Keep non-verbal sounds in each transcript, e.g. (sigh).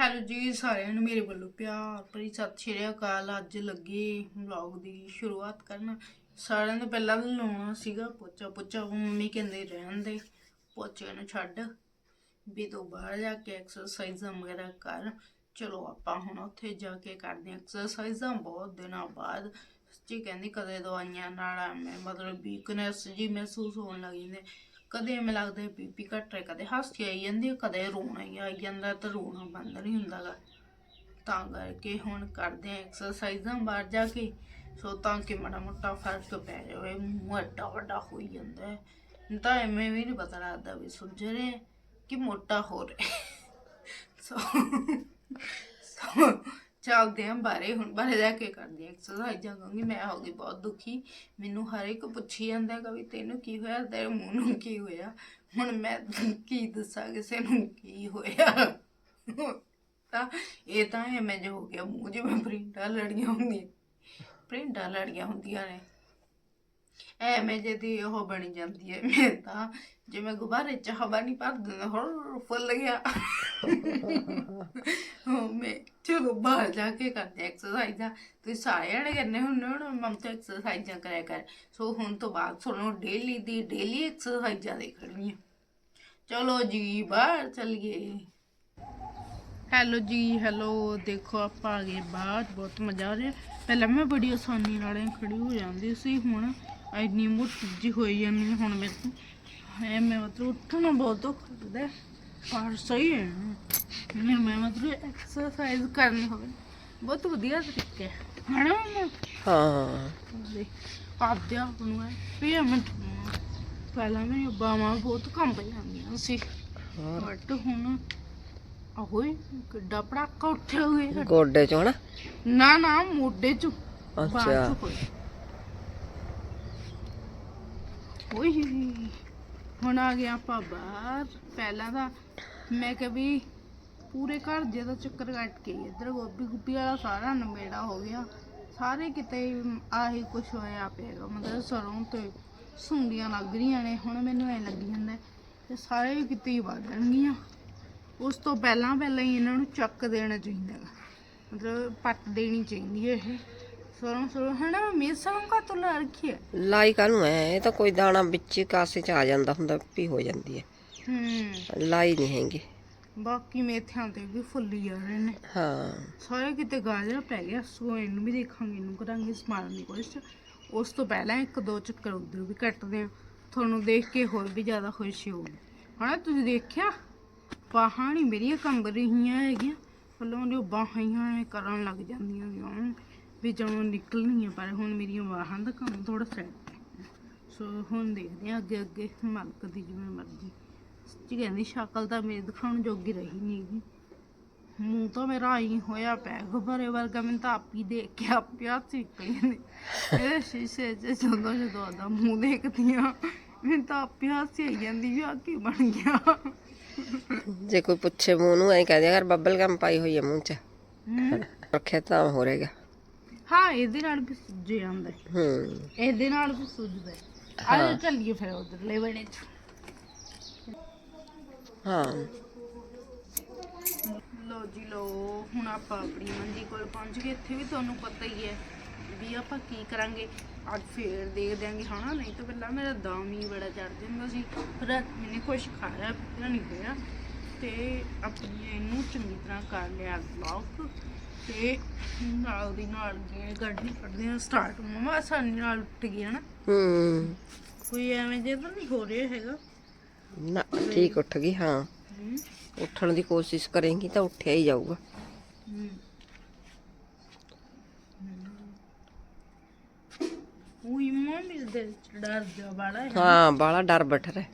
Hello ਜੀ ਸਾਰਿਆਂ ਨੂੰ ਮੇਰੇ ਵੱਲੋਂ ਪਿਆਰ ਭਰੀ ਸਤਿ ਸ਼੍ਰੀ ਅਕਾਲ। ਅੱਜ ਲੱਗੇ ਵਲੌਗ ਦੀ ਸ਼ੁਰੂਆਤ ਕਰਨ। ਸਾਰਿਆਂ ਤੋਂ ਪਹਿਲਾਂ ਤਾਂ ਲਾਉਣਾ ਸੀਗਾ, ਪੋਚਾ ਪੋਚਾ ਮੰਮੀ ਕਹਿੰਦੇ ਰਹਿਣ ਦੇ। ਪੋਚੇ ਨੂੰ ਛੱਡ, ਵੀ ਤੂੰ ਬਾਹਰ ਜਾ ਕੇ ਐਕਸਰਸਾਈਜ਼ਾਂ ਵਗੈਰਾ ਕਰ। ਚਲੋ ਆਪਾਂ ਹੁਣ ਉੱਥੇ ਜਾ ਕੇ ਕਰਦੇ ਐਕਸਰਸਾਈਜ਼ਾਂ ਬਹੁਤ ਦਿਨਾਂ ਬਾਅਦ। ਸੱਚੀ ਕਹਿੰਦੀ ਕਦੇ ਦਵਾਈਆਂ ਨਾਲ ਐਵੇਂ ਮਤਲਬ ਵੀਕਨੈਸ ਜੀ ਮਹਿਸੂਸ ਹੋਣ ਲੱਗ ਜਾਂਦੇ। ਕਦੇ ਐਵੇਂ ਲੱਗਦਾ ਬੀਪੀ ਘਟ ਰਿਹਾ ਕਦੇ ਹਾਸੀ ਆਈ ਜਾਂਦੀ ਕਦੇ ਰੋਣਾ ਹੀ ਆਈ ਜਾਂਦਾ ਤਾਂ ਰੋਣਾ ਬੰਦ ਨਹੀਂ ਹੁੰਦਾਗਾ ਤਾਂ ਕਰਕੇ ਹੁਣ ਕਰਦੇ ਆ ਐਕਸਰਸਾਈਜ਼ਾਂ ਬਾਹਰ ਜਾ ਕੇ, ਸੋ ਤਾਂ ਕਿ ਮਾੜਾ ਮੋਟਾ ਫ਼ਰਕ ਪੈ ਜਾਵੇ, ਮੂੰਹ ਐਡਾ ਵੱਡਾ ਹੋਈ ਜਾਂਦਾ ਤਾਂ ਐਵੇਂ ਵੀ ਨਹੀਂ ਪਤਾ ਲੱਗਦਾ ਵੀ ਸੁੱਜ ਰਿਹਾ ਕਿ ਮੋਟਾ ਹੋ ਰਿਹਾ (laughs) ਸੋ ਚੱਲਦੇ ਆਂ ਬਾਰੇ, ਹੁਣ ਬਾਰੇ ਰਹਿ ਕੇ ਕਰਦੇ ਆਂ ਐਕਸਰਸਾਈਜ਼ ਕਰਾਂਗੀ ਮੈਂ ਹੋ ਗਈ ਬਹੁਤ ਦੁਖੀ। ਮੈਨੂੰ ਹਰ ਇੱਕ ਪੁੱਛੀ ਜਾਂਦਾ ਹੈਗਾ ਵੀ ਤੈਨੂੰ ਕੀ ਹੋਇਆ, ਤੇਰੇ ਮੂੰਹ ਨੂੰ ਕੀ ਹੋਇਆ? ਹੁਣ ਮੈਂ ਕੀ ਦੱਸਾਂ ਕਿਸੇ ਨੂੰ ਕੀ ਹੋਇਆ? ਤਾਂ ਇਹ ਤਾਂ ਐਵੇਂ ਜੋ ਹੋ ਗਿਆ, ਮੂੰਹ ਜਿਵੇਂ ਪ੍ਰਿੰਟਾਂ ਲੜੀਆਂ ਹੁੰਦੀਆਂ, ਪ੍ਰਿੰਟਾਂ ਲੜੀਆਂ ਹੁੰਦੀਆਂ ਨੇ। ਐਵੇਂ ਜੇ ਦੀ ਉਹ ਬਣੀ ਜਾਂਦੀ ਹੈ ਮੈਂ ਤਾਂ ਜਿਵੇਂ ਗੁਬਾਰੇ ਚ ਹਵਾ ਨਹੀਂ ਭਰ ਦਿੰਦਾ, ਹੋਰ ਫੁੱਲ ਗਿਆ। ਹੋ ਮੈਂ ਚਲੋ ਬਾਹਰ ਜਾ ਕੇ ਕਰਦੇ ਐਕਸਰਸਾਈਜ਼ਾਂ ਤੁਸੀਂ ਸਾਰੇ ਜਣੇ ਕਰਨੇ ਹੁੰਦੇ ਹੁਣ, ਮਮ ਐਕਸਰਸਾਈਜ਼ਾਂ ਕਰਿਆ ਕਰ। ਸੋ ਹੁਣ ਤੋਂ ਬਾਅਦ ਤੁਹਾਨੂੰ ਡੇਲੀ ਦੀ ਡੇਲੀ ਐਕਸਰਸਾਈਜ਼ਾਂ ਦੇਖਣੀਆਂ ਚਲੋ ਜੀ, ਬਾਹਰ ਚੱਲੀਏ। ਹੈਲੋ ਜੀ ਹੈਲੋ ਦੇਖੋ ਆਪਾਂ ਆ ਗਏ ਬਾਹਰ, ਬਹੁਤ ਮਜ਼ਾ ਆ ਰਿਹਾ। ਪਹਿਲਾਂ ਮੈਂ ਬੜੀ ਆਸਾਨੀ ਨਾਲ ਖੜੀ ਹੋ ਜਾਂਦੀ ਸੀ, ਹੁਣ ਇੰਨੀ ਮੋਟੀ ਜਿਹੀ ਹੋਈ ਜਾਂਦੀ ਹੁਣ ਮੇਰੇ ਤੋਂ। ਹੈ ਮੈਂ ਮਤਲਬ ਉੱਠਣਾ ਬਹੁਤ ਔਖਾ ਲੱਗਦਾ ਹੈ। ਪਰ ਸਹੀ ਹੈ। ਮੈਂ ਮੈਂ ਮਤਲਬ ਐਕਸਰਸਾਈਜ਼ ਕਰਨੀ ਹੋਵੇ। ਬਹੁਤ ਵਧੀਆ ਤਰੀਕਾ ਹੈ। ਹਨਾ ਮੰਮਾ? ਹਾਂ। ਦੇ ਆਪਦੇ ਆਪ ਨੂੰ ਹੈ। ਵੀ ਮੈਂ ਪਹਿਲਾਂ ਮੈਂ ਬਾਵਾਂ ਬਹੁਤ ਕੰਬ ਜਾਂਦੀਆਂ ਸੀ। ਹੋਰ ਬਟ ਹੁਣ ਆਹੋਏ ਕਿੱਡਾ ਪੜਾਕਾ ਉੱਠਿਆ ਹੋਇਆ ਗੋਡੇ ਚੋਂ ਨਾ? ਨਾ ਨਾ ਮੋਢੇ ਚ। ਅੱਛਾ ਬਾਅਦ ਚ ਹੋਇਆ ਓਏ ਹੁਣ ਆ ਗਿਆ ਆਪਾਂ ਬਾਹਰ। ਪਹਿਲਾਂ ਤਾਂ ਮੈਂ ਕਿਹਾ ਵੀ ਪੂਰੇ ਘਰ ਜੇ ਦਾ ਚੱਕਰ ਕੱਟ ਕੇ ਇੱਧਰ ਗੋਭੀ ਗੁੱਪੀ ਵਾਲਾ ਸਾਰਾ ਨਵੇੜਾ ਹੋ ਗਿਆ। ਸਾਰੇ ਕਿਤੇ ਆਹੀ ਕੁਛ ਹੋਇਆ ਪਿਆਗਾ ਮਤਲਬ ਸਰੋਂ ਤੇ ਸੁੰਡੀਆਂ ਲੱਗ ਰਹੀਆਂ ਨੇ। ਹੁਣ ਮੈਨੂੰ ਐ ਲੱਗੀ ਜਾਂਦਾ ਤੇ ਸਾਰੇ ਕਿਤੇ ਹੀ ਵੱਧ ਜਾਣਗੀਆਂ। ਉਸ ਤੋਂ ਪਹਿਲਾਂ ਪਹਿਲਾਂ ਹੀ ਇਹਨਾਂ ਨੂੰ ਚੱਕ ਦੇਣਾ ਚਾਹੀਦਾ ਗਾ। ਮਤਲਬ ਪੱਟ ਦੇਣੀ ਚਾਹੀਦੀ ਹੈ ਇਹ। ਸਰੋਂ ਸਰੋਂ ਹੈ ਨਾ ਮੈਂ ਸਰੋਂ ਕਾ ਤੋਂ ਲਾ ਰੱਖੀ ਹੈ। ਲਾਈ ਕਾਹਨੂੰ ਐ? ਇਹ ਤਾਂ ਕੋਈ ਦਾਣਾ ਵਿੱਚ ਹੀ ਕਾਸੇ ਚ ਆ ਜਾਂਦਾ ਹੁੰਦਾ ਵੀ ਹੋ ਜਾਂਦੀ ਹੈ। ਹੂੰ। ਲਾਈ ਨਹੀਂ ਹੈਗੀ। ਬਾਕੀ ਮੇਥਿਆਂ ਤੇ ਵੀ ਫੁੱਲੀ ਜਾ ਰਹੇ ਨੇ। ਹਾਂ। ਸਾਰੇ ਕਿਤੇ ਗਾਜਰ ਪੈ ਗਿਆ ਸੋ ਇਹਨੂੰ ਵੀ ਦੇਖਾਂਗੇ ਇਹਨੂੰ ਕਰਾਂਗੇ ਸਮਾਰਨ ਦੀ ਕੋਸ਼ਿਸ਼। ਉਸ ਤੋਂ ਪਹਿਲਾਂ ਇੱਕ ਦੋ ਚੱਕਰ ਉਧਰ ਵੀ ਕੱਟਦੇ ਆ ਤੁਹਾਨੂੰ ਦੇਖ ਕੇ ਹੋਰ ਵੀ ਜ਼ਿਆਦਾ ਖੁਸ਼ੀ ਹੋਊਗੀ। ਹਣਾ ਤੁਸੀਂ ਦੇਖਿਆ? ਬਾਹਾਂ ਨਹੀਂ ਮੇਰੀਆਂ ਕੰਬ ਰਹੀਆਂ ਹੈਗੀਆਂ। ਫੁੱਲੋਂ ਦੀ ਬਾਹਾਂ ਹੀ ਐਂ ਕਰਨ ਲੱਗ ਜਾਂਦੀਆਂ ਨੇ ਵੀ ਜਦੋਂ ਨਿਕਲਣੀਆਂ ਪਰ ਹੁਣ ਮੇਰੀਆਂ ਬਾਹਾਂ ਦਾ ਕੰਮ ਥੋੜਾ ਸੈੱਟ ਸੋ ਹੁਣ ਦੇਖਦੇ ਆ ਅੱਗੇ ਅੱਗੇ ਮਲਕ ਦੀ ਜਿਵੇਂ ਮਰਜ਼ੀ। ਸੱਚੀ ਕਹਿੰਦੀ ਸ਼ਕਲ ਤਾਂ ਮੇਰੇ ਦਿਖਾਉਣ ਜੋਗੀ ਰਹੀ ਨਹੀਂ ਹੈਗੀ। ਮੂੰਹ ਤਾਂ ਮੇਰਾ ਆਈ ਹੋਇਆ ਪਿਆ ਗੁਬਾਰੇ ਵਰਗਾ ਮੈਨੂੰ ਤਾਂ ਆਪੀ ਦੇਖ ਕੇ ਆਪੇ ਹੱਥ ਨਿਕਲ ਜਾਂਦੇ ਇਹ ਸ਼ੀਸ਼ੇ 'ਚ ਜਦੋਂ ਜਦੋਂ ਆਦਾ ਮੂੰਹ ਦੇਖਦੀ ਆ ਮੈਨੂੰ ਤਾਂ ਆਪੇ ਹੱਸ ਆਈ ਜਾਂਦੀ ਵੀ ਆ ਕੀ ਬਣ ਗਿਆ। ਜੇ ਕੋਈ ਪੁੱਛੇ ਮੂੰਹ ਨੂੰ ਐ ਕਹਦੇ ਯਾਰ ਬੱਬਲ ਗਮ ਪਾਈ ਹੋਈ ਹੈ ਮੂੰਹ ਚ। ਰੱਖਿਆ ਤਾਂ ਹੋ ਰਹੇਗਾ। ਹਾਂ ਇਹਦੇ ਨਾਲ ਵੀ ਸੁੱਜ ਜਾਂਦਾ ਹੈ। ਹੂੰ ਇਹਦੇ ਨਾਲ ਵੀ ਸੁੱਜਦਾ। ਹੈ। ਆ ਜਾ ਚੱਲੀਏ ਫਿਰ ਉਧਰਲੇ ਬਣੇ ਚ। ਹਾਂ। ਲੋ ਜੀ ਲੋ ਹੁਣ ਆਪਾਂ ਆਪਣੀ ਮੰਜੀ ਕੋਲ ਪਹੁੰਚ ਗਏ। ਇੱਥੇ ਵੀ ਤੁਹਾਨੂੰ ਪਤਾ ਹੀ ਹੈ ਵੀ ਆਪਾਂ ਕੀ ਕਰਾਂਗੇ। ਅੱਜ ਫੇਰ ਦੇਖ ਦਿਆਂਗੇ ਹਨਾ? ਨਹੀਂ ਤਾਂ ਪਹਿਲਾਂ ਮੇਰਾ ਦਮ ਹੀ ਬੜਾ ਚੜ ਜਾਂਦਾ ਸੀ। ਪਰ ਮੈਨੇ ਕੁਛ ਖਾਇਆ ਪੀਤਾ ਨਹੀਂ ਹੋਇਆ ਤੇ ਆਪਣੀ ਇਹਨੂੰ ਚੰਗੀ ਤਰ੍ਹਾਂ ਕਰ ਲਿਆ ਬਲੌਕ ਤੇ ਨਾਲ ਦੀ ਨਾਲ ਗੇੜ ਗੱਡੀ ਕੱਢਦੇ ਆ ਸਟਾਰਟ ਮਮਾ ਆਸਾਨੀ ਨਾਲ ਉੱਠ ਗਈ ਹਨਾ। ਹੂੰ। ਕੋਈ ਐਵੇਂ ਜਿਹਾ ਤਾਂ ਨਹੀਂ ਹੋ ਰਿਹਾ ਹੈਗਾ। ਨਾ ਠੀਕ ਉੱਠ ਗਈ ਹਾਂ। ਹਮ, ਉੱਠਣ ਦੀ ਕੋਸ਼ਿਸ਼ ਕਰੇਂਗੀ ਤਾਂ ਉੱਠਿਆ ਹੀ ਜਾਊਗਾ। ਹਮ। ਉਹੀ ਮਾਂ ਮੇਰੇ ਦਿਲ ਚ ਡਰ ਜਾ ਬਾੜਾ ਹੈ। ਹਾਂ ਬਾਲਾ ਡਰ ਬੈਠ ਰਿਹਾ।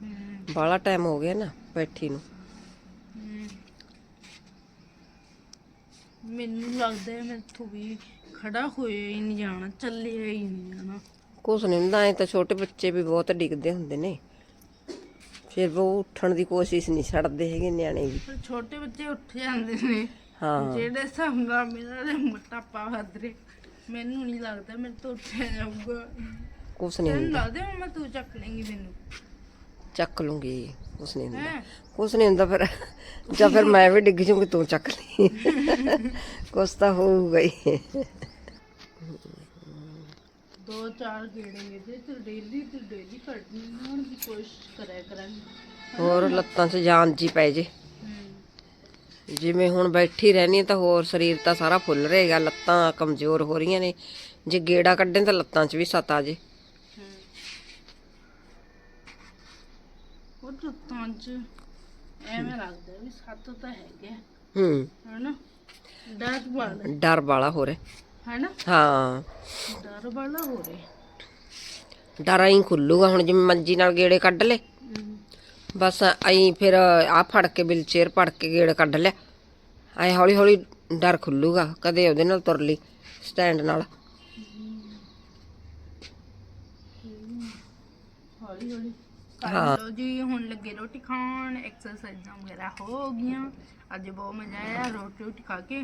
ਹਮ, ਬਾਲਾ ਟਾਈਮ ਹੋ ਗਿਆ ਨਾ ਬੈਠੀ ਨੂੰ ਹਮ। ਮੈਨੂੰ ਲੱਗਦਾ ਹੈ ਮੈਥੋਂ ਵੀ ਖੜਾ ਹੋਇਆ ਹੀ ਨਹੀਂ ਜਾਣਾ ਚੱਲਿਆ ਹੀ ਨਹੀਂ ਜਾਣਾ। ਕੁਛ ਨਹੀਂ ਹੁੰਦਾ ਐ ਤਾਂ ਛੋਟੇ ਬੱਚੇ ਵੀ ਬਹੁਤ ਡਿੱਗਦੇ ਹੁੰਦੇ ਨੇ। ਫਿਰ ਉਹ ਉੱਠਣ ਦੀ ਕੋਸ਼ਿਸ਼ ਨਹੀਂ ਛੱਡਦੇ ਹੈਗੇ ਨਿਆਣੇ ਵੀ। ਪਰ ਛੋਟੇ ਬੱਚੇ ਉੱਠ ਜਾਂਦੇ ਨੇ। ਹਾਂ। ਜਿਹੜੇ ਨਾਲ ਮੇਰਾ ਤੇ ਮੋਟਾਪਾ ਵੱਧ ਰਿਹਾ ਮੈਨੂੰ ਨਹੀਂ ਲੱਗਦਾ ਮੇਰੇ ਤੋਂ ਉੱਠਿਆ ਜਾਊਗਾ। ਕੁਛ ਨਹੀਂ ਤੈਨੂੰ ਹੁੰਦਾ। ਲੱਗਦਾ ਮੈਂ ਤੂੰ ਚੱਕ ਲੇਂਗੀ ਮੈਨੂੰ? ਚੱਕ ਲੂੰਗੀ। ਕੁਛ ਨਹੀਂ ਹੁੰਦਾ। ਕੁਛ ਨਹੀਂ ਹੁੰਦਾ ਫਿਰ। ਜਾਂ ਫਿਰ ਮੈਂ ਵੀ ਡਿੱਗ ਜੂੰਗੀ ਤੂੰ ਚੱਕ ਲਈ। ਕੁਛ ਤਾਂ ਹੋਊਗਾ ਹੀ। ਦੋ ਚਾਰ ਗੇੜੇ ਇਹਦੇ ਤੇ ਡੇਲੀ ਤੇ ਡੇਲੀ ਕੱਢਣ ਦੀ ਕੋਸ਼ਿਸ਼ ਕਰਿਆ ਕਰਾਂਗੇ। ਹੋਰ ਲੱਤਾਂ 'ਚ ਜਾਨ ਜੀ ਪੈ ਜੇ। ਜਿਵੇਂ ਹੁਣ ਬੈਠੀ ਰਹਿਣੀ ਤਾਂ ਹੋਰ ਸਰੀਰ ਤਾਂ ਸਾਰਾ ਫੁੱਲ ਰਹੇਗਾ ਲੱਤਾਂ ਕਮਜ਼ੋਰ ਹੋ ਰਹੀਆਂ ਨੇ। ਜੇ ਗੇੜਾ ਕੱਢੇ ਤਾਂ ਲੱਤਾਂ 'ਚ ਵੀ ਸੱਤ ਆ ਜੇ। ਉਹ ਰੁੱਤਾਂ 'ਚ ਐਵੇਂ ਲੱਗਦਾ ਵੀ ਸੱਤ ਤਾਂ ਹੈਗੇ ਹੂੰ। ਹਨਾ? ਡਰ ਵਾਲਾ। ਡਰ ਵਾਲਾ ਹੋ ਰਿਹਾ। ਹਨਾ? ਹਾਂ। ਡਰ ਵਾਲਾ ਹੋ ਰਿਹਾ। ਡਰ ਆਈ ਖੁੱਲੂਗਾ ਹੁਣ ਜਿਵੇਂ ਮੰਜੀ ਨਾਲ ਗੇੜੇ ਕੱਢ ਲੇ ਬਸ ਐਂ ਫਿਰ ਆ ਫੜ ਕੇ ਬਿਲ ਚੇਅਰ ਫੜ ਕੇ ਗੇੜ ਕੱਢ ਲਿਆ। ਐ ਹੌਲੀ ਹੌਲੀ ਡਰ ਖੁੱਲੂਗਾ ਕਦੇ ਉਹਦੇ ਨਾਲ ਤੁਰ ਲਈ ਸਟੈਂਡ ਨਾਲ। ਹੌਲੀ ਹੌਲੀ। ਹਾਂ। ਲੋ ਜੀ ਹੁਣ ਲੱਗੇ ਰੋਟੀ ਖਾਣ ਐਕਸਰਸਾਈਜ਼ਾਂ ਵਗੈਰਾ ਹੋ ਗਈਆਂ। ਅੱਜ ਬਹੁਤ ਮਜ਼ਾ ਆਇਆ ਰੋਟੀ ਰੋਟੀ ਖਾ ਕੇ।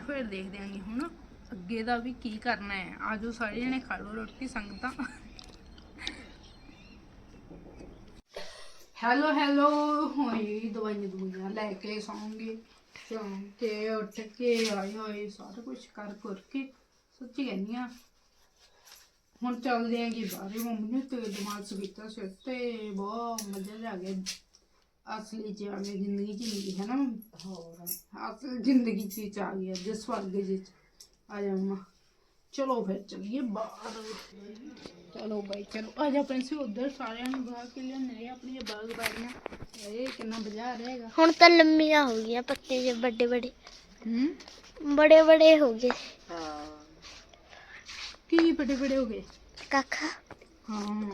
ਫਿਰ ਦੇਖਦੇ ਆਂਗੇ ਹੁਣ ਅੱਗੇ ਦਾ ਵੀ ਕੀ ਕਰਨਾ ਹੈ। ਆਜੋ ਸਾਰੇ ਜਣੇ ਖਾ ਲਓ ਰੋਟੀ ਸੰਗਤਾਂ। ਹੈਲੋ ਹੈਲੋ ਹੋਈ ਦਵਾਈਆਂ ਦਵਾਈਆਂ ਲੈ ਕੇ ਸੌਂਗੇ। ਸ਼ਾਮ ਤੇ ਉੱਠ ਕੇ ਆਏ ਹੋਏ ਸਾਰਾ ਕੁਝ ਕਰ ਕਰ ਕੇ। ਸੱਚੀ ਕਹਿੰਦੀ ਆ ਹੁਣ ਚੱਲਦੇ ਆਂ ਕਿ ਬਾਹਰ। ਮੰਮੀ ਨੇ ਤੇ ਦਿਮਾਗ ਸਵੀਤਾ ਸਿਰ ਤੇ ਬਹੁਤ ਮਜ਼ਾ ਆ ਗਿਆ। ਅਸਲੀ ਚ ਜ਼ਿੰਦਗੀ ਚ ਨਹੀਂ ਹੈ ਨਾ ਹੋਰ। ਅਸਲ ਜ਼ਿੰਦਗੀ ਚ ਚ ਆ ਗਿਆ ਜਿਸ ਸਵਰਗ ਵਿੱਚ ਆ ਜਾ ਮੰਮਾ। ਚਲੋ ਫਿਰ ਚੱਲੀਏ ਬਾਹਰ। ਚਲੋ ਬਾਈ ਚਲੋ। ਆ ਜਾ ਪ੍ਰਿੰਸ ਉਧਰ ਸਾਰਿਆਂ ਨੂੰ ਬਾਹਰ ਕੇ ਲਿਆਨੇ ਆਪਣੀ ਬਾਗ ਬਾੜੀਆਂ ਇਹ ਕਿੰਨਾ ਮਜ਼ਾ ਆ ਰਿਹਾ ਹੁਣ ਤਾਂ ਲੰਮੀਆਂ ਹੋ ਗਈਆਂ ਪੱਤੇ ਜੇ ਵੱਡੇ ਵੱਡੇ ਹੂੰ? ਬੜੇ ਬੜੇ ਹੋ ਗਏ। ਹਾਂ। ਕੀ ਬੜੇ ਬੜੇ ਹੋ ਗਏ। ਕਾਕਾ ਹਾਂ।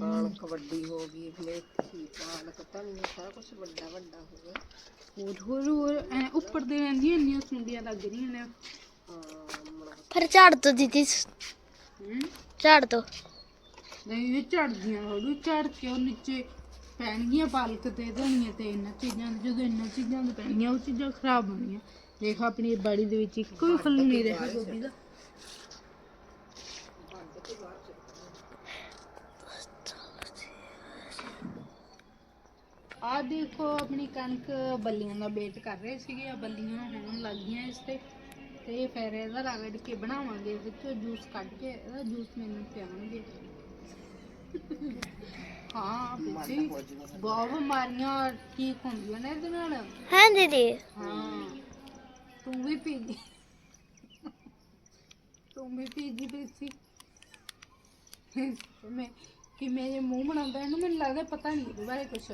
ਕਣਕ ਵੱਡੀ ਹੋ ਗਈ ਮੇਥੀ ਪਾਲਕ ਧਨੀਆ ਸਾਰਾ ਕੁਝ ਵੱਡਾ ਵੱਡਾ ਹੋ ਗਿਆ। ਹੋਰ ਹੋਰ ਹੋਰ ਐਂ ਉੱਪਰ ਦੇ ਰਹਿੰਦੀਆਂ ਇੰਨੀਆਂ ਸੁੰਡੀਆਂ ਲੱਗ ਰਹੀਆਂ ਨੇ। ਹਾਂ ਮੁੜ ਫਿਰ ਝਾੜ ਦੋ ਦੀਦੀ। ਹੂੰ? ਝਾੜ ਦੋ। ਨਹੀਂ ਇਹ ਝੜਦੀਆਂ ਹੋੜੂ ਝੜ ਕੇ ਉਹ ਨੀਚੇ ਪੈਣਗੀਆਂ ਪਾਲਕ ਤੇ ਧਨੀਆ ਤੇ ਇਹਨਾਂ ਚੀਜ਼ਾਂ ਦੇ- ਜਦੋਂ ਇਹਨਾਂ ਚੀਜ਼ਾਂ ਦੇ ਪੈਣਗੀਆਂ ਉਹ ਚੀਜ਼ਾਂ ਖਰਾਬ ਹੋਣਗੀਆਂ। ਦੇਖ ਆਪਣੀ ਬਾੜੀ ਦੇ ਵਿੱਚ ਇੱਕੋ ਹੀ ਫਲ ਨਹੀਂ ਰਿਹਾ ਗੋਭੀ ਦਾ। ਆ ਦੇਖੋ ਆਪਣੀ ਕਣਕ ਬੱਲੀਆਂ ਦਾ ਵੇਟ ਕਰ ਰਹੇ ਸੀਗੇ ਆ ਬੱਲੀਆਂ ਹੋਣ ਲੱਗ ਗਈਆਂ ਇਸ ਤੇ। ਤੇ ਫਿਰ ਇਹਦਾ ਰਗੜ ਕੇ ਬਣਾਵਾਂਗੇ ਇਹਦੇ ਚੋਂ ਜੂਸ ਕੱਢ ਕੇ ਇਹਦਾ ਜੂਸ ਮੈਨੂੰ ਪਿਆਉਣਗੇ। ਹਾਂ ਬੀਬੀ ਬਹੁਤ ਬਿਮਾਰੀਆਂ ਠੀਕ ਹੁੰਦੀਆਂ ਨੇ ਇਹਦੇ ਨਾਲ। ਹਾਂ ਦੀਦੀ। ਹਾਂ ਤੂੰ ਵੀ ਪੀ ਤੂੰ ਵੀ ਪੀ ਜੀ ਬੇਸੀ ਮੈਂ ਕਿ ਮੇਰੇ ਮੂੰਹ ਬਣਾਉਂਦਾ ਇਹਨੂੰ ਮੈਨੂੰ ਲੱਗਦਾ ਪਤਾ ਨਹੀਂ ਇਹਦੇ ਬਾਰੇ ਕੁਛ।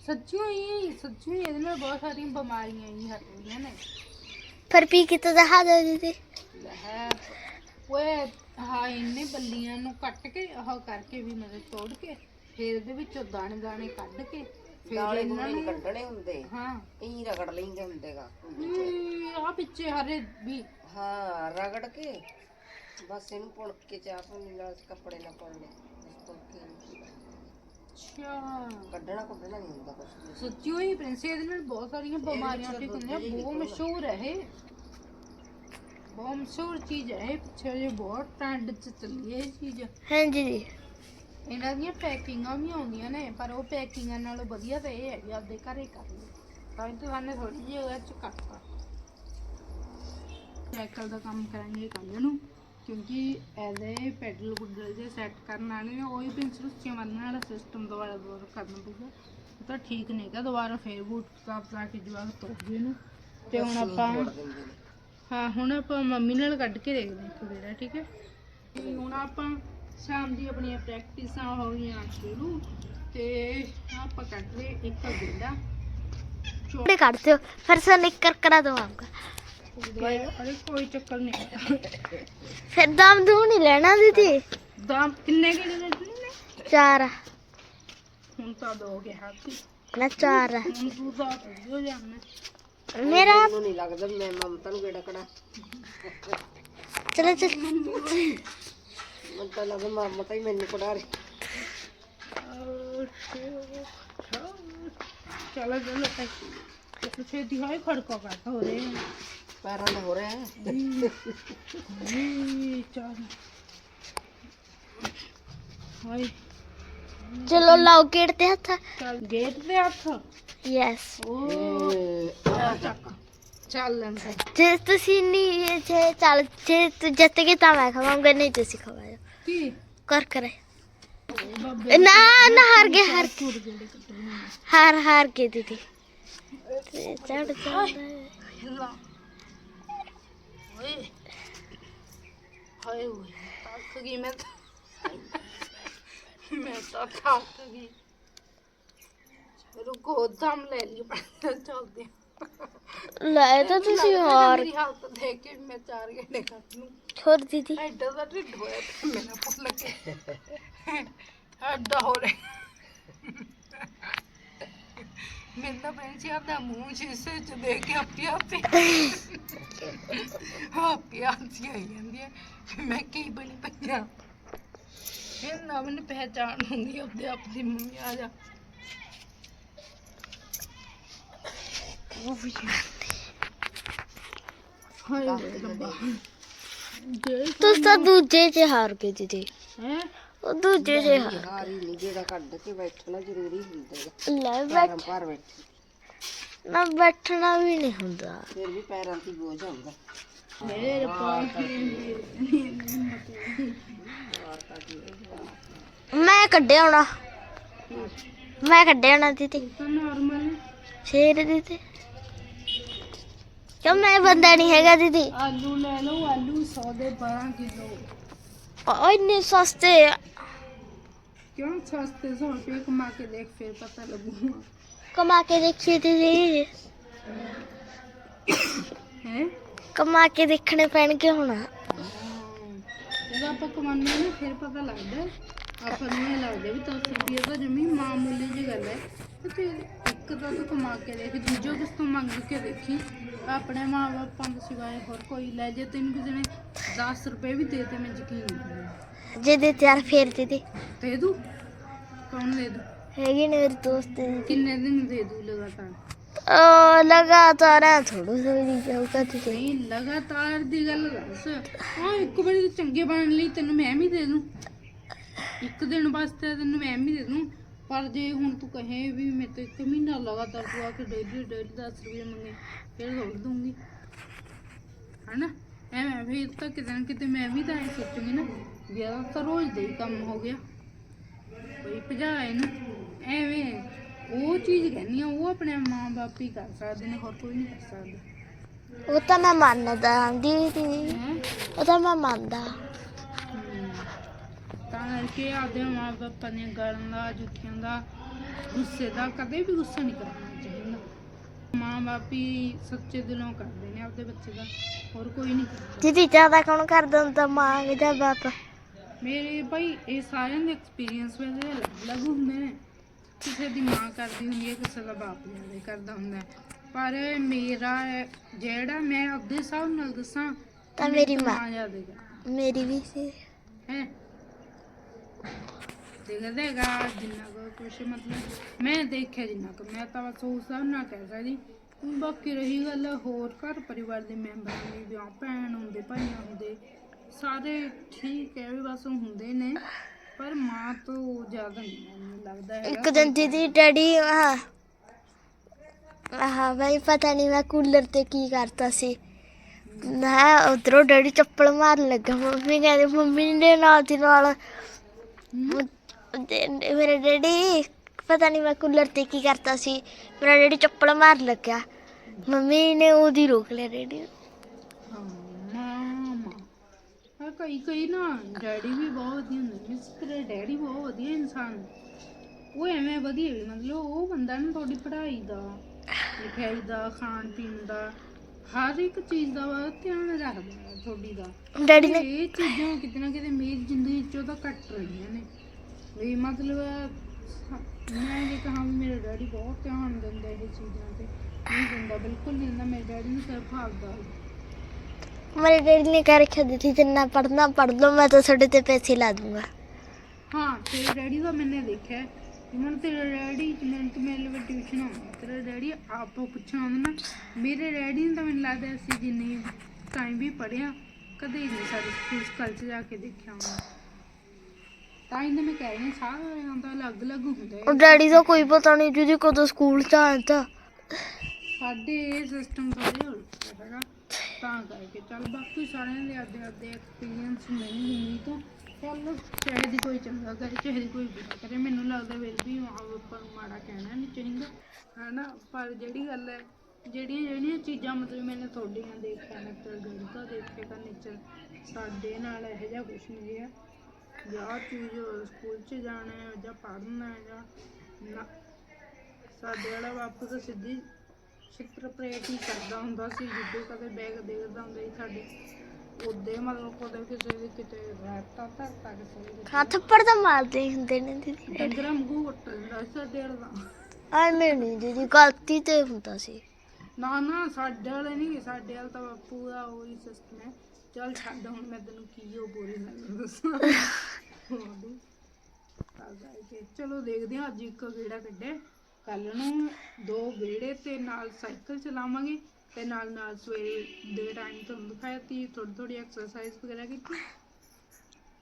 ਸੱਚੀ ਹੀ ਸੱਚੀ ਇਹਦੇ ਨਾਲ ਬਹੁਤ ਸਾਰੀਆਂ ਬਿਮਾਰੀਆਂ ਹੀ ਹਟਦੀਆਂ ਨੇ। ਫਿਰ ਪੀ ਕੇ ਤਾਂ ਦਿਖਾ ਦਿਓ ਦੀਦੀ ਹੈ ਓਏ ਹਾਂ ਇਹਨੇ ਬੱਲੀਆਂ ਨੂੰ ਕੱਟ ਕੇ ਉਹ ਕਰਕੇ ਵੀ ਮਤਲਬ ਤੋੜ ਕੇ ਫਿਰ ਇਹਦੇ ਵਿੱਚੋਂ ਦਾਣੇ ਦਾਣੇ ਕੱਢ ਕੇ ਫਿਰ ਇਹਨਾਂ ਨੀ ਕੱਢਣੇ ਹੁੰਦੇ। ਹਾਂ। ਇਹੀ ਰਗੜ ਲੈਂਦੇ ਹੁੰਦੇਗਾ ਆ ਪਿੱਛੇ ਹਰੇ ਵੀ। ਹਾਂ ਰਗੜ ਕੇ। ਬਸ ਇਹਨੂੰ ਪੁਣ ਕੇ ਚਾਹ ਪਾਣੀ ਨਾਲ ਕੱਪੜੇ ਨਾਲ ਪੁਣ ਕੇ ਅੱਛਾ। ਕੱਢਣਾ ਕੁੱਢਣਾ ਨਹੀਂ ਹੁੰਦਾ ਕੁਛ ਸੱਚੀ ਹੋਈ ਪ੍ਰਿੰਸ ਇਹਦੇ ਨਾਲ ਬਹੁਤ ਸਾਰੀਆਂ ਬਿਮਾਰੀਆਂ ਠੀਕ ਹੁੰਦੀਆਂ ਬਹੁਤ ਮਸ਼ਹੂਰ ਹੈ ਇਹ। ਬਹੁਤ ਮਸ਼ਹੂਰ ਚੀਜ਼ ਹੈ ਇਹ ਪਿੱਛੇ ਜੇ ਬਹੁਤ ਟ੍ਰੈਂਡ 'ਚ ਚੱਲੀ ਹੈ ਇਹ ਚੀਜ਼। ਹਾਂ ਦੀਦੀ ਇਹਨਾਂ ਦੀਆਂ ਪੈਕਿੰਗਾਂ ਵੀ ਆਉਂਦੀਆਂ ਨੇ ਪਰ ਉਹ ਪੈਕਿੰਗਾਂ ਨਾਲੋਂ ਵਧੀਆ ਤਾਂ ਇਹ ਹੈ ਕਿ ਆਪਦੇ ਘਰੇ ਕਰ ਲਓ। ਤਾਂ ਹੀ ਤੁਹਾਨੂੰ ਥੋੜੀ ਜਿਹੀ ਜਗ੍ਹਾ 'ਚ ਕਰਤਾ ਸਾਈਕਲ ਦਾ ਕੰਮ ਕਰਾਂਗੇ ਕੱਲ ਨੂੰ। ਕਿਉਂਕਿ ਇਹਦੇ ਪੈਡਲ ਪੁੱਡਲ ਜੇ ਸੈੱਟ ਕਰਨ ਵਾਲੇ ਨੇ ਉਹ ਹੀ ਪਿੰਸਲ ਉੱਚੀਆਂ ਮਾਰਨ ਵਾਲਾ ਸਿਸਟਮ ਦੁਬਾਰਾ ਦੁਬਾਰਾ ਕਰਨਾ ਪਊਗਾ। ਉਹ ਤਾਂ ਠੀਕ ਨਹੀਂ ਗਾ ਦੁਬਾਰਾ ਫੇਰ ਬੂਟ ਸਾਫ਼ ਲਾ ਕੇ ਜਵਾਬ ਤੋੜ ਗਏ ਨੂੰ। ਤੇ ਹੁਣ ਆਪਾਂ ਹਾਂ ਹੁਣ ਆਪਾਂ ਮੰਮੀ ਨਾਲ ਕੱਢ ਕੇ ਦੇਖਦੇ ਹਾਂ ਇੱਕ ਗੇੜਾ ਠੀਕ ਹੈ? ਤੇ ਹੁਣ ਆਪਾਂ ਸ਼ਾਮ ਦੀ ਆਪਣੀਆਂ ਪ੍ਰੈਕਟਿਸਾਂ ਹੋ ਗਈਆਂ ਸ਼ੁਰੂ। ਤੇ ਆਪਾਂ ਕੱਢ ਲਏ ਇੱਕ ਗੇੜਾ ਤੇ ਕੱਢ ਦਿਓ ਫਿਰ ਸਾਨੂੰ ਇੱਕ ਕਰਕੜਾ ਦਵਾਉਂਗਾ ਅਰੇ ਕੋਈ ਚੱਕਰ ਨਹੀਂ। ਫਿਰ ਦਮ ਦੂ ਨਹੀਂ ਲੈਣਾ ਦੀਦੀ? ਦਾਮ ਕਿੰਨੇ ਗੇੜੇ ਕੱਢਣੇ ਨੇ? ਚਾਰ। ਆ। ਹੁਣ ਤਾਂ ਦੋ ਕੇ ਹੱਥ। ਨਾ ਚਾਰ। ਆ। ਹੁਣ ਤੂੰ ਤਾਂ ਹੋ ਜਾਣਾ। ਮੇਰਾ ਮੈਨੂੰ ਨਹੀਂ ਲੱਗਦਾ ਮੈਂ ਮਮਤਾ ਨੂੰ ਕਿਹੜਾ ਕੜਾ ਚਲੋ ਚਲ। ਮੈਨੂੰ ਤਾਂ ਲੱਗਦਾ ਮਮਤਾ ਹੀ ਮੈਨੂੰ ਕੜਾ ਰਹੀ। ਚਲੋ ਚਲੋ ਛੇਤੀ ਹੋਏ ਖੜਕਾ ਕੱਟ ਹੋ ਰਹੇ ਪੈਰਾਂ ਦਾ ਹੋ ਰਿਹਾ ਹੈ। ਜੀ ਚੱਲ ਲਾਓ ਗੇਟ ਤੇ ਹੱਥ। ਚੱਲ ਗੇਟ ਤੇ ਹੱਥ? ਯੈਸ ਓ ਚੱਲ ਚੱਕ। ਚੱਲ ਲੈਂਦੇ ਜੇ ਤੁਸੀਂ ਨਹੀਂ ਜੇ ਚੱਲ ਜੇ ਤੂੰ ਜਿੱਤ ਗਏ ਤਾਂ ਮੈਂ ਖਾਵਾਂਗਾ ਨਹੀਂ ਤੁਸੀਂ ਖਵਾਇਓ। ਕੀ? ਕਰ ਕਰੇ। ਨਾ ਨਾ ਹਾਰ ਗਏ ਹਾਰ ਹਾਰ ਹਾਰ ਕੇ ਦੀਦੀ। ਚੜ ਚੜ ਹਿੱਲਾ ਓਏ ਹਾਏ ਓਏ ਤੱਕ ਗਈ ਮੈਂ ਤਾਂ। ਮੈਂ ਤਾਂ ਥੱਕ ਗਈ ਰੁਕੋ ਦਮ ਲੈ ਲਈ ਮੈਂ ਚੱਲਦੇ ਲੈ ਤਾਂ ਤੁਸੀਂ ਹਾਰ ਮੇਰੀ ਹਾਲਤ ਦੇਖ ਕੇ ਮੈਂ ਚਾਰ ਘੰਟੇ ਕੱਟ ਨੂੰ ਛੋੜ ਦੀਦੀ ਐਡਾ ਦਾ ਢਿੱਡ ਹੋਇਆ ਤੇ ਮੇਰਾ ਪੁੱਲ ਲੱਗੇ ਐਡਾ ਹੋ ਰਿਹਾ ਮੈਂ ਤਾਂ ਬੈਂਚੀ ਆਪਦਾ ਮੂੰਹ ਸ਼ੀਸ਼ੇ ਚ ਦੇਖ ਕੇ ਆਪੀ ਆਪੇ ਆਪੀ ਆਪੀ ਆਈ ਜਾਂਦੀ ਹੈ ਮੈਂ ਕੀ ਬਣੀ ਪਈਆਂ ਇਹ ਨਾ ਮੈਨੂੰ ਪਹਿਚਾਣ ਹੁੰਦੀ ਹੈ ਉਹਦੇ ਆਪ ਦੀ ਮੰਮੀ ਆ ਜਾ। ਉਹ ਵੀ ਹਾਏ ਰੱਬਾ। ਜੇ ਤੁਸੀਂ ਤਾਂ ਦੂਜੇ 'ਚ ਹਾਰ ਗਏ ਦੀਦੀ। ਹੈ? ਉਹ ਦੂਜੇ 'ਚ ਹਾਰ ਹਾਰੀ ਨਹੀਂ ਜਿਹੜਾ ਕੱਢ ਕੇ ਬੈਠਣਾ ਜ਼ਰੂਰੀ ਹੁੰਦਾ ਹੈਗਾ ਲੈ ਪੈਰਾਂ ਬੈਠ। ਭਾਰ ਬੈਠੀ। ਨਾ ਬੈਠਣਾ ਵੀ ਨਹੀਂ ਹੁੰਦਾ। ਫਿਰ ਵੀ ਪੈਰਾਂ ਤੇ ਬੋਝ ਆਉਂਦਾ। ਮੇਰੇ ਮੈਂ ਕੱਢਿਆ ਹੋਣਾ। ਮੈਂ ਕੱਢਿਆ ਹੋਣਾ ਦੀਦੀ। ਤਾਂ ਨਾਰਮਲ ਸ਼ੇਰ ਦੀਦੀ। ਕਿਉਂ ਮੈਂ ਬੰਦਾ ਨਹੀਂ ਹੈਗਾ ਦੀਦੀ? ਆਲੂ ਲੈ ਲਓ ਆਲੂ 100 ਦੇ 12 ਕਿਲੋ। ਉਹ ਇੰਨੇ ਸਸਤੇ ਆ। ਕਿਉਂ ਸਸਤੇ 100 ਰੁਪਏ ਕਮਾ ਕੇ ਦੇਖ ਫਿਰ ਪਤਾ ਲੱਗੂਗਾ। ਕਮਾ ਕੇ ਦੇਖੀ ਦੀਦੀ। ਹੈ? ਕਮਾ ਕੇ ਦੇਖਣੇ ਪੈਣਗੇ ਹੁਣ। ਜਦੋਂ ਆਪਾਂ ਕਮਾਉਂਦੇ ਨਾ ਫਿਰ ਪਤਾ ਲੱਗਦਾ। ਆਪਾਂ ਨੂੰ ਇਹ ਲੱਗਦਾ ਵੀ 10 ਰੁਪਏ ਤਾਂ ਜਮੀ ਮਾਮੂਲੀ ਜਿਹੀ ਗੱਲ ਹੈ। ਤੇ ਇੱਕ ਤਾਂ ਤੂੰ ਕਮਾ ਕੇ ਦੇਖ ਦੂਜਾ ਕਿਸ ਤੋਂ ਮੰਗ ਕੇ ਦੇਖੀ? ਆਪਣੇ ਮਾਂ-ਬਾਪਾਂ ਦੇ ਸਿਵਾਏ ਹੋਰ ਕੋਈ ਲੈ ਜੇ ਤੈਨੂੰ ਕਿਸੇ ਨੇ 10 ਰੁਪਏ ਵੀ ਦੇ ਤੇ ਮੈਂ ਯਕੀਨ ਨਹੀਂ ਕਰਦਾ ਜੇ ਦੇ ਤਿਆਰ ਫੇਰ ਦੀਦੀ ਦੇ। ਦੂ ਕੌਣ ਦੇ ਦੂ? ਹੈਗੀ ਨੇ ਮੇਰੇ ਦੋਸਤ। ਕਿੰਨੇ ਦਿਨ ਦੇ ਦੂ ਲਗਾਤਾਰ? ਉਹ ਲਗਾਤਾਰ ਐ ਥੋੜੂ ਸੋਈ ਜਾਊਗਾ ਦੀਦੀ ਨਹੀਂ ਲਗਾਤਾਰ ਦੀ ਗੱਲ ਦੱਸ। ਹਾਂ ਇੱਕ ਵਾਰੀ ਤੂੰ ਚੰਗੇ ਬਣਨ ਲਈ ਤੈਨੂੰ ਮੈਂ ਵੀ ਦੇ ਦੂੰ। ਇੱਕ ਦਿਨ ਵਾਸਤੇ ਤੈਨੂੰ ਮੈਂ ਵੀ ਦੇ ਦੂੰ। ਪਰ ਜੇ ਹੁਣ ਤੂੰ ਕਹੇ ਵੀ ਮੈਂ ਤੇ ਇੱਕ ਮਹੀਨਾ ਲਗਾਤਾਰ ਤੂੰ ਆ ਕੇ ਡੇਲੀ ਡੇਲੀ 10 ਰੁਪਏ ਮੰਗੇ ਫਿਰ ਥੋੜ ਦੂੰਗੀ ਹਨਾ? ਐਵੇਂ ਫਿਰ ਤਾਂ ਕਿਤੇ ਨਾ ਕਿਤੇ ਮੈਂ ਵੀ ਤਾਂ ਇਹ ਸੋਚੂਗੀ ਨਾ ਵੀ ਇਹਦਾ ਤਾਂ ਰੋਜ਼ ਦਾ ਹੀ ਕੰਮ ਹੋ ਗਿਆ। ਬਈ ਭਜਾ ਇਹਨੂੰ। ਐਵੇਂ ਉਹ ਚੀਜ਼ ਕਹਿੰਦੀ ਆ ਉਹ ਆਪਣੇ ਮਾਂ-ਬਾਪ ਹੀ ਕਰ ਸਕਦੇ ਨੇ ਹੋਰ ਕੋਈ ਨਹੀਂ ਕਰ ਸਕਦਾ। ਉਹ ਤਾਂ ਮੈਂ ਮੰਨਦਾ ਦੀਦੀ। ਹੈਂ? ਉਹ ਤਾਂ ਮੈਂ ਮੰਨਦਾ। ਤਾਂ ਕਰਕੇ ਆਪਦੇ ਮਾਂ ਬਾਪਾਂ ਦੀਆਂ ਗਾਲਾਂ ਦਾ ਜੁੱਤੀਆਂ ਦਾ ਗੁੱਸੇ ਦਾ ਕਦੇ ਵੀ ਗੁੱਸਾ ਨਹੀਂ ਕਰਨਾ ਚਾਹੀਦਾ। ਮਾਂ ਬਾਪ ਹੀ ਸੱਚੇ ਦਿਲੋਂ ਕਰਦੇ ਨੇ ਆਪਦੇ ਬੱਚੇ ਦਾ ਹੋਰ ਕੋਈ ਨਹੀਂ ਕਰਦਾ। ਦੀਦੀ ਜ਼ਿਆਦਾ ਕੌਣ ਕਰਦਾ ਹੁੰਦਾ ਮਾਂ ਜਾਂ ਬਾਪ? ਮੇਰੇ ਭਾਈ ਇਹ ਸਾਰਿਆਂ ਦੇ ਐਕਸਪੀਰੀਅੰਸ ਵੇਲੇ ਅਲੱਗ ਹੁੰਦੇ ਨੇ। ਕਿਸੇ ਦੀ ਮਾਂ ਕਰਦੀ ਹੁੰਦੀ ਹੈ ਕਿਸੇ ਦਾ ਬਾਪ ਜ਼ਿਆਦਾ ਕਰਦਾ ਹੁੰਦਾ। ਹੈ। ਪਰ ਮੇਰਾ ਜਿਹੜਾ ਮੈਂ ਆਪਦੇ ਹਿਸਾਬ ਨਾਲ ਦੱਸਾਂ ਤਾਂ ਮੇਰੀ ਮਾਂ। ਜ਼ਿਆਦਾ ਮੇਰੀ ਵੀ ਸੀ। ਹੈ? ਦੇਖਦੇਗਾ ਜਿੰਨਾ ਕੁ ਕੁਛ ਮਤਲਬ ਮੈਂ ਦੇਖਿਆ ਜਿੰਨਾ ਕੁ ਮੈਂ ਤਾਂ ਬਸ ਉਸ ਹਿਸਾਬ ਨਾਲ ਕਹਿ ਸਕਦੀ। ਬਾਕੀ ਰਹੀ ਗੱਲ ਹੋਰ ਘਰ ਪਰਿਵਾਰ ਦੇ ਮੈਂਬਰਾਂ ਦੀ ਵਿਆਹ ਭੈਣ ਹੁੰਦੇ ਭਾਈਆਂ ਹੁੰਦੇ ਸਾਰੇ ਠੀਕ ਹੈ ਵੀ ਬਸ ਹੁੰਦੇ ਨੇ ਪਰ ਮਾਂ ਤੋਂ ਜ਼ਿਆਦਾ ਨਹੀਂ ਮੈਨੂੰ ਲੱਗਦਾ ਇੱਕ ਦਿਨ ਦੀਦੀ ਡੈਡੀ ਆਹ ਆਹ ਬਈ ਪਤਾ ਨਹੀਂ ਮੈਂ ਕੂਲਰ ਤੇ ਕੀ ਕਰਤਾ ਸੀ। ਨਾ ਉਧਰੋਂ ਡੈਡੀ ਚੱਪਲ ਮਾਰਨ ਲੱਗਾ ਮੰਮੀ ਕਹਿੰਦੇ ਮੰਮੀ ਦੇ ਨਾਲ ਦੀ ਨਾਲ ਮੇਰੇ ਡੈਡੀ ਪਤਾ ਨਹੀਂ ਮੈਂ ਕੂਲਰ ਤੇ ਕੀ ਕਰਤਾ ਸੀ। ਮੇਰਾ ਡੈਡੀ ਚੱਪਲ ਮਾਰ ਲੱਗਿਆ। ਮੰਮੀ ਨੇ ਉਹਦੀ ਰੋਕ ਲਿਆ ਡੈਡੀ ਹਾਂ ਕਈ ਕਈ ਨਾ ਡੈਡੀ ਵੀ ਬਹੁਤ ਵਧੀਆ ਹੁੰਦੇ ਨੇ। ਤੇਰੇ ਡੈਡੀ ਬਹੁਤ ਵਧੀਆ ਇਨਸਾਨ। ਉਹ ਐਵੇਂ ਵਧੀਆ ਵੀ, ਮਤਲਬ ਉਹ ਬੰਦਾ ਨਾ ਤੁਹਾਡੀ ਪੜ੍ਹਾਈ ਦਾ, ਲਿਖਾਈ ਦਾ ਖਾਣ ਪੀਣ ਦਾ ਹਰ ਇੱਕ ਚੀਜ਼ ਦਾ ਵਾ ਧਿਆਨ ਰੱਖਦਾ ਹੈ ਤੁਹਾਡੀ ਦਾ। ਡੈਡੀ ਨੇ ਇਹ ਚੀਜ਼ਾਂ ਕਿਤੇ ਨਾ ਕਿਤੇ ਮੇਰੀ ਜ਼ਿੰਦਗੀ ਚੋਂ ਤਾਂ ਕੱਟ ਰਹੀਆਂ ਨੇ। ਵੀ ਮਤਲਬ ਮੈਂ ਇਹ ਕਹਾਂ ਵੀ ਮੇਰੇ ਡੈਡੀ ਬਹੁਤ ਧਿਆਨ ਦਿੰਦਾ ਇਹ ਚੀਜ਼ਾਂ ਤੇ। ਨਹੀਂ ਦਿੰਦਾ ਬਿਲਕੁਲ ਨਹੀਂ ਦਿੰਦਾ ਮੇਰੇ ਡੈਡੀ ਨੂੰ ਸਿਰਫ ਆਪਦਾ ਮੇਰੇ ਡੈਡੀ ਨੇ ਕਹਿ ਰੱਖਿਆ ਦਿੱਤੀ ਜਿੰਨਾ ਪੜਨਾ ਪੜ ਲਓ ਮੈਂ ਤਾਂ ਤੁਹਾਡੇ ਤੇ ਪੈਸੇ ਲਾ ਦੂੰਗਾ। ਹਾਂ ਤੇਰੇ ਡੈਡੀ ਦਾ ਮੈਨੇ ਦੇਖਿਆ ਹੈ। ਜਿਵੇਂ ਤੇਰਾ ਡੈਡੀ ਜਿਵੇਂ ਤੂੰ ਮੇਰੇ ਲਈ ਟਿਊਸ਼ਨ ਆਉਂਦਾ ਤੇਰਾ ਡੈਡੀ ਆਪੋ ਪੁੱਛਣ ਆਉਂਦਾ ਨਾ ਮੇਰੇ ਡੈਡੀ ਨੇ ਤਾਂ ਮੈਨੂੰ ਲੱਗਦਾ ਸੀ ਜਿੰਨੀ ਟਾਈਮ ਵੀ ਪੜਿਆ ਕਦੇ ਨਹੀਂ ਸਾਡੇ ਸਕੂਲ ਚ ਜਾ ਕੇ ਦੇਖਿਆ ਹੋਣਾ। ਤਾਂ ਤਾਂ ਮੈਂ ਕਹਿ ਰਹੀ ਹਾਂ ਸਾਰਿਆਂ ਦਾ ਅਲੱਗ-ਅਲੱਗ ਹੁੰਦਾ ਉਹ ਡੈਡੀ ਦਾ ਕੋਈ ਪਤਾ ਨਹੀਂ ਜਿਹਦੀ ਕਦੋਂ ਸਕੂਲ ਚ ਆਇਆ ਸਾਡੇ ਇਹ ਸਿਸਟਮ ਥੋੜੇ ਉਲਟਾ ਹੈਗਾ ਤਾਂ ਕਰਕੇ ਚੱਲ ਬਾਕੀ ਸਾਰਿਆਂ ਦੇ ਆਪਦੇ ਆਪਦੇ ਐਕਸਪੀਰੀਅੰਸ ਨਹੀਂ ਹੁੰਦੀ ਤਾਂ ਚੱਲ ਚਾਹੇ ਦੀ ਕੋਈ ਚੰਗਾ ਕਰੇ, ਚਾਹੇ ਦੀ ਕੋਈ ਬੁਰਾ ਕਰੇ, ਮੈਨੂੰ ਲੱਗਦਾ ਫਿਰ ਵੀ ਮਾਂ ਬਾਪਾਂ ਨੂੰ ਮਾੜਾ ਕਹਿਣਾ ਨਹੀਂ ਚਾਹੀਦਾ, ਹਨਾ? ਪਰ ਜਿਹੜੀ ਗੱਲ ਹੈ, ਜਿਹੜੀਆਂ ਜਿਹੜੀਆਂ ਚੀਜ਼ਾਂ ਮਤਲਬ ਮੈंने ਤੁਹਾਡੀਆਂ ਦੇਖਿਆ ਨੇਚਰ ਗਲਤਾ ਦੇਖਿਆ, ਤਾਂ ਨੇਚਰ ਸਾਡੇ ਨਾਲ ਇਹੋ ਜਿਹਾ ਕੁਝ ਨਹੀਂ ਰਿਹਾ। ਜਾਂ ਚੀਜ਼ ਸਕੂਲ 'ਚ ਜਾਣਾ ਹੈ, ਜਾਂ ਪੜ੍ਹਨਾ ਹੈ, ਜਾਂ ਨਾ, ਸਾਡੇ ਵਾਲਾ ਬਾਪੂ ਤਾਂ ਸਿੱਧੀ ਛਿੱਤਰਪ੍ਰੇਟ ਹੀ ਕਰਦਾ ਹੁੰਦਾ ਸੀ ਜਿੱਦੋਂ ਕਦੇ ਬੈਗ ਦੇਖਦਾ ਹੁੰਦਾ ਸੀ, ਸਾਡੇ ਉਹਦੇ ਮਤਲਬ ਕਦੇ ਕਿਸੇ ਦੇ ਕਿਤੇ ਰਹਿਤਾ ਧਰਤਾ ਕਿਸੇ ਦੇ ਕਿਤੇ। ਹੱਥ ਪਰ ਤਾਂ ਮਾਰਦੇ ਹੀ ਹੁੰਦੇ ਨੇ ਦੀਦੀ। ਡੰਗਰਾਂ ਮੂੰਹ ਵੱਟ ਦਿੰਦਾ ਸੀ ਸਾਡੇ ਵਾਲਾ ਤਾਂ। ਐਵੇਂ ਨਹੀਂ ਦੀਦੀ ਗਲਤੀ ਤੇ ਹੁੰਦਾ ਸੀ। ਨਾ ਨਾ ਸਾਡੇ ਵਾਲੇ ਨਹੀਂ ਸਾਡੇ ਵਾਲਾ ਤਾਂ ਦਾ ਉਹੀ ਸਿਸਟਮ ਹੈ। ਚੱਲ ਛੱਡ ਹੁਣ ਮੈਂ ਤੈਨੂੰ ਕੀ ਉਹ ਬੋਲੀ ਗੱਲ ਦੱਸਾਂ। ਉਹਦੀ। ਤਾਂ ਕਰਕੇ ਚਲੋ ਦੇਖਦੇ ਹਾਂ ਅੱਜ ਇੱਕ ਗੇੜਾ ਕੱਢੇ ਕੱਲ ਨੂੰ ਦੋ ਗੇੜੇ ਤੇ ਨਾਲ ਸਾਈਕਲ ਚਲਾਵਾਂਗੇ। ਤੇ ਨਾਲ ਨਾਲ ਸਵੇਰੇ ਦੇ ਟਾਈਮ ਤੁਹਾਨੂੰ ਦਿਖਾਇਆ ਤੀ ਥੋੜੀ ਥੋੜੀ ਐਕਸਰਸਾਈਜ਼ ਵਗੈਰਾ ਕੀਤੀ।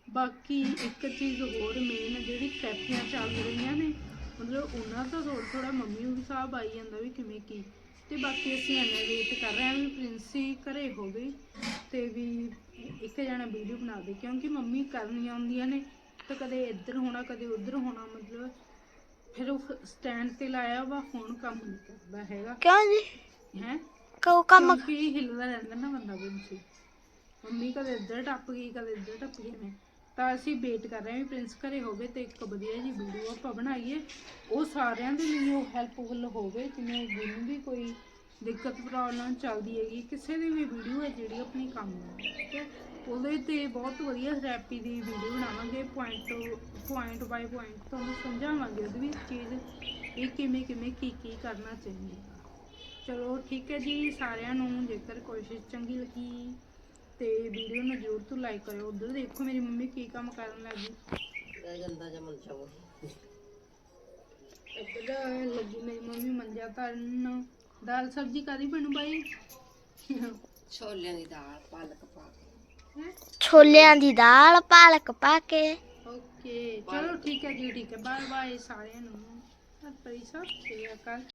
ਬਾਕੀ ਇੱਕ ਚੀਜ਼ ਹੋਰ ਮੇਨ ਜਿਹੜੀ ਕੈਪੀਆਂ ਚੱਲ ਰਹੀਆਂ ਨੇ ਮਤਲਬ ਉਹਨਾਂ ਦਾ ਥੋੜਾ ਥੋੜਾ ਮੰਮੀ ਨੂੰ ਹਿਸਾਬ ਆਈ ਜਾਂਦਾ ਵੀ ਕਿਵੇਂ ਕੀ। ਤੇ ਬਾਕੀ ਅਸੀਂ ਐਨਾ ਵੇਟ ਕਰ ਰਹੇ ਹਾਂ ਵੀ ਪ੍ਰਿੰਸੀ ਘਰੇ ਹੋਵੇ ਤੇ ਵੀ ਇੱਕ ਜਣਾ ਵੀਡੀਓ ਬਣਾ ਦੇ ਕਿਉਂਕਿ ਮੰਮੀ ਕਰਨੀਆਂ ਆਉਂਦੀਆਂ ਨੇ ਤਾਂ ਕਦੇ ਇੱਧਰ ਹੋਣਾ ਕਦੇ ਉੱਧਰ ਹੋਣਾ ਮਤਲਬ ਫਿਰ ਉਹ ਸਟੈਂਡ ਤੇ ਲਾਇਆ ਵਾ ਹੁਣ ਕੰਮ ਨਹੀਂ ਕਰਦਾ ਹੈਗਾ। ਕਿਉਂ ਜੀ? ਹੈ? ਕੋ ਕੰਮ ਕਿਉਂਕਿ ਹਿੱਲਦਾ ਰਹਿੰਦਾ ਨਾ ਬੰਦਾ ਪ੍ਰਿੰਸੀ ਮੰਮੀ ਕਦੇ ਇੱਧਰ ਟੱਪ ਗਈ, ਕਦੇ ਇੱਧਰ ਟੱਪ ਗਈ ਨੇ। ਤਾਂ ਅਸੀਂ ਵੇਟ ਕਰ ਰਹੇ ਹਾਂ ਵੀ ਪ੍ਰਿੰਸ ਘਰੇ ਹੋਵੇ ਤੇ ਇੱਕ ਵਧੀਆ ਜੀ ਵੀਡੀਓ ਆਪਾਂ ਬਣਾਈਏ। ਉਹ ਸਾਰਿਆਂ ਦੇ ਲਈ ਉਹ ਹੈਲਪਫੁਲ ਹੋਵੇ, ਜਿਵੇਂ ਜਿਹਨੂੰ ਵੀ ਕੋਈ ਦਿੱਕਤ ਪ੍ਰੋਬਲਮ ਚੱਲਦੀ ਹੈਗੀ, ਕਿਸੇ ਦੀ ਵੀ ਵੀਡੀਓ ਹੈ ਜਿਹੜੀ ਆਪਣੀ ਕੰਮ ਆਵੇ ਠੀਕ ਹੈ? ਉਹਦੇ ਤੇ ਬਹੁਤ ਵਧੀਆ ਥੈਰੇਪੀ ਦੀ ਵੀਡੀਓ ਬਣਾਵਾਂਗੇ। ਪੁਆਇੰਟ ਪੁਆਇੰਟ ਬਾਈ ਪੁਆਇੰਟ ਤੁਹਾਨੂੰ ਸਮਝਾਵਾਂਗੇ ਉਹਦੇ ਵਿੱਚ ਚੀਜ਼ ਇਹ ਕਿਵੇਂ ਕਿਵੇਂ, ਕੀ ਕੀ ਕਰਨਾ ਚਾਹੀਦਾ। ਚਲੋ ਠੀਕ ਹੈ ਜੀ ਸਾਰਿਆਂ ਨੂੰ ਜੇਕਰ ਕੋਸ਼ਿਸ਼ ਚੰਗੀ ਲੱਗੀ ਤੇ ਵੀਡੀਓ ਨੂੰ ਜ਼ਰੂਰ ਤੋਂ ਲਾਈਕ ਕਰਿਓ। ਉਧਰ ਦੇਖੋ ਮੇਰੀ ਮੰਮੀ ਕੀ ਕੰਮ ਕਰਨ ਲੱਗੀ। ਗੰਦਾ ਜਮਨ ਚਾਵੋ ਇੱਧਰ ਲੱਗੀ ਮੇਰੀ ਮੰਮੀ ਮੰਜਾ ਧਰਨ। ਦਾਲ ਸਬਜ਼ੀ ਕਾਦੀ ਬਣੂ ਬਾਈ? ਛੋਲਿਆਂ ਦੀ ਦਾਲ ਪਾਲਕ ਪਾ ਕੇ। ਹੈਂ? ਛੋਲਿਆਂ ਦੀ ਦਾਲ ਪਾਲਕ ਪਾ ਕੇ। ਓਕੇ ਚਲੋ ਠੀਕ ਹੈ ਜੀ ਠੀਕ ਹੈ। ਬਾਏ ਬਾਏ ਸਾਰਿਆਂ ਨੂੰ। ਪਰ ਸਤਿ ਸ਼੍ਰੀ ਅਕਾਲ।